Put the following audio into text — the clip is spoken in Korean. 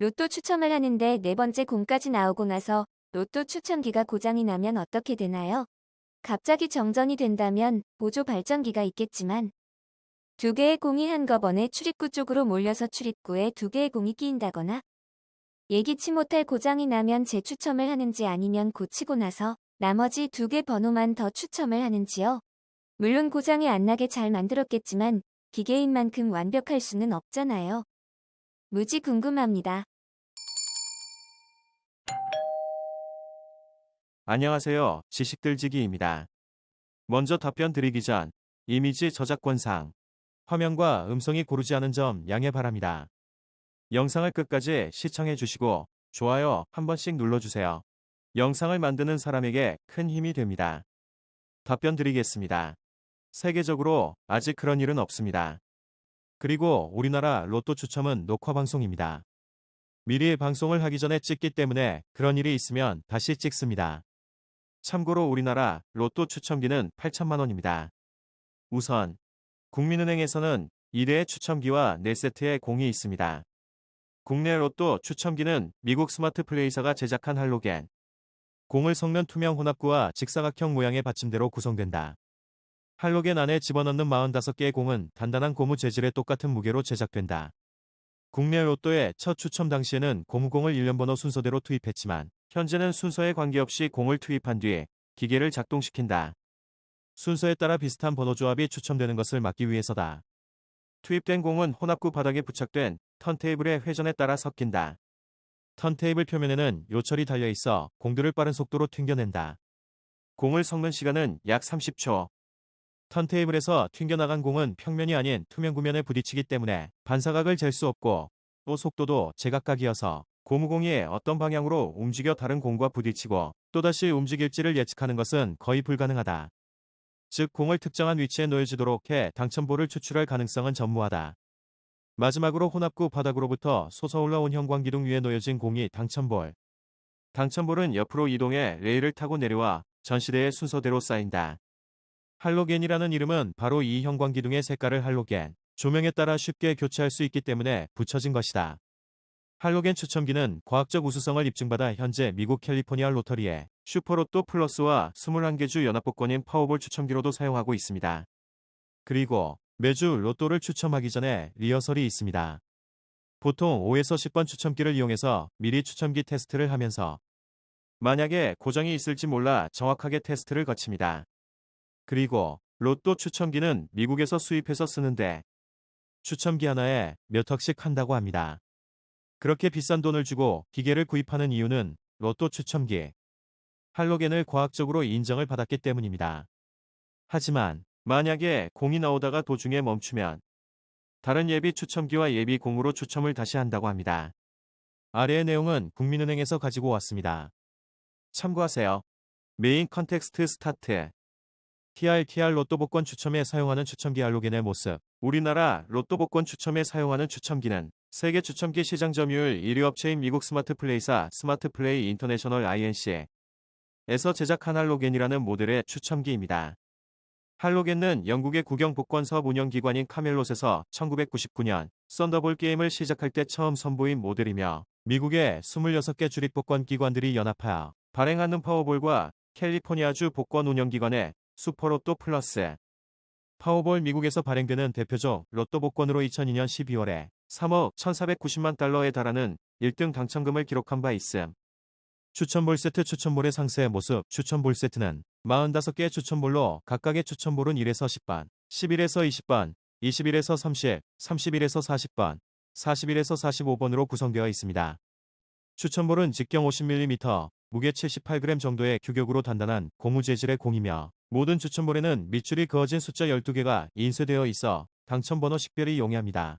로또 추첨을 하는데 네 번째 공까지 나오고 나서 로또 추첨기가 고장이 나면 어떻게 되나요? 갑자기 정전이 된다면 보조 발전기가 있겠지만 두 개의 공이 한꺼번에 출입구 쪽으로 몰려서 출입구에 두 개의 공이 끼인다거나 예기치 못할 고장이 나면 재추첨을 하는지 아니면 고치고 나서 나머지 두 개 번호만 더 추첨을 하는지요. 물론 고장이 안 나게 잘 만들었겠지만 기계인 만큼 완벽할 수는 없잖아요. 무지 궁금합니다. 안녕하세요. 지식들지기입니다. 먼저 답변 드리기 전 이미지 저작권상 화면과 음성이 고르지 않은 점 양해 바랍니다. 영상을 끝까지 시청해 주시고 좋아요 한 번씩 눌러주세요. 영상을 만드는 사람에게 큰 힘이 됩니다. 답변 드리겠습니다. 세계적으로 아직 그런 일은 없습니다. 그리고 우리나라 로또 추첨은 녹화 방송입니다. 미리 방송을 하기 전에 찍기 때문에 그런 일이 있으면 다시 찍습니다. 참고로 우리나라 로또 추첨기는 8천만 원입니다. 우선 국민은행에서는 1회 추첨기와 4세트의 공이 있습니다. 국내 로또 추첨기는 미국 스마트 플레이사가 제작한 할로겐. 공을 섞는 투명 혼합구와 직사각형 모양의 받침대로 구성된다. 할로겐 안에 집어넣는 45개의 공은 단단한 고무 재질의 똑같은 무게로 제작된다. 국내 로또의 첫 추첨 당시에는 고무공을 1년 번호 순서대로 투입했지만 현재는 순서에 관계없이 공을 투입한 뒤 기계를 작동시킨다. 순서에 따라 비슷한 번호 조합이 추첨되는 것을 막기 위해서다. 투입된 공은 혼합구 바닥에 부착된 턴테이블의 회전에 따라 섞인다. 턴테이블 표면에는 요철이 달려 있어 공들을 빠른 속도로 튕겨낸다. 공을 섞는 시간은 약 30초. 턴테이블에서 튕겨나간 공은 평면이 아닌 투명 구면에 부딪히기 때문에 반사각을 잴 수 없고 또 속도도 제각각이어서 고무공이 어떤 방향으로 움직여 다른 공과 부딪히고 또다시 움직일지를 예측하는 것은 거의 불가능하다. 즉 공을 특정한 위치에 놓여지도록 해 당첨볼을 추출할 가능성은 전무하다. 마지막으로 혼합구 바닥으로부터 솟아올라 온 형광기둥 위에 놓여진 공이 당첨볼. 당첨볼은 옆으로 이동해 레일을 타고 내려와 전시대의 순서대로 쌓인다. 할로겐이라는 이름은 바로 이 형광기둥의 색깔을 할로겐, 조명에 따라 쉽게 교체할 수 있기 때문에 붙여진 것이다. 할로겐 추첨기는 과학적 우수성을 입증받아 현재 미국 캘리포니아 로터리에 슈퍼로또 플러스와 21개 주 연합복권인 파워볼 추첨기로도 사용하고 있습니다. 그리고 매주 로또를 추첨하기 전에 리허설이 있습니다. 보통 5에서 10번 추첨기를 이용해서 미리 추첨기 테스트를 하면서 만약에 고정이 있을지 몰라 정확하게 테스트를 거칩니다. 그리고 로또 추첨기는 미국에서 수입해서 쓰는데 추첨기 하나에 몇 억씩 한다고 합니다. 그렇게 비싼 돈을 주고 기계를 구입하는 이유는 로또 추첨기, 할로겐을 과학적으로 인정을 받았기 때문입니다. 하지만 만약에 공이 나오다가 도중에 멈추면 다른 예비 추첨기와 예비 공으로 추첨을 다시 한다고 합니다. 아래의 내용은 국민은행에서 가지고 왔습니다. 참고하세요. 메인 컨텍스트 스타트 TRTR 로또 복권 추첨에 사용하는 추첨기 할로겐의 모습 우리나라 로또 복권 추첨에 사용하는 추첨기는 세계 추첨기 시장 점유율 1위 업체인 미국 스마트 플레이사 스마트 플레이 인터내셔널 INC 에서 제작 한 할로겐이라는 모델의 추첨기입니다. 할로겐은 영국의 국영 복권 사업 운영기관인 카멜롯에서 1999년 썬더볼 게임을 시작할 때 처음 선보인 모델이며 미국의 26개 주립 복권 기관들이 연합하여 발행하는 파워볼과 캘리포니아주 복권 운영기관의 슈퍼로또 플러스 파워볼 미국에서 발행되는 대표적 로또 복권으로 2002년 12월에 3억 1490만 달러에 달하는 1등 당첨금을 기록한 바 있음. 추천볼 세트 추천볼의 상세 모습 추천볼 세트는 45개의 추천볼로 각각의 추천볼은 1에서 10번, 11에서 20번, 21에서 30, 31에서 40번, 41에서 45번으로 구성되어 있습니다. 추천볼은 직경 50mm, 무게 78g 정도의 규격으로 단단한 고무 재질의 공이며 모든 추천볼에는 밑줄이 그어진 숫자 12개가 인쇄되어 있어 당첨번호 식별이 용이합니다.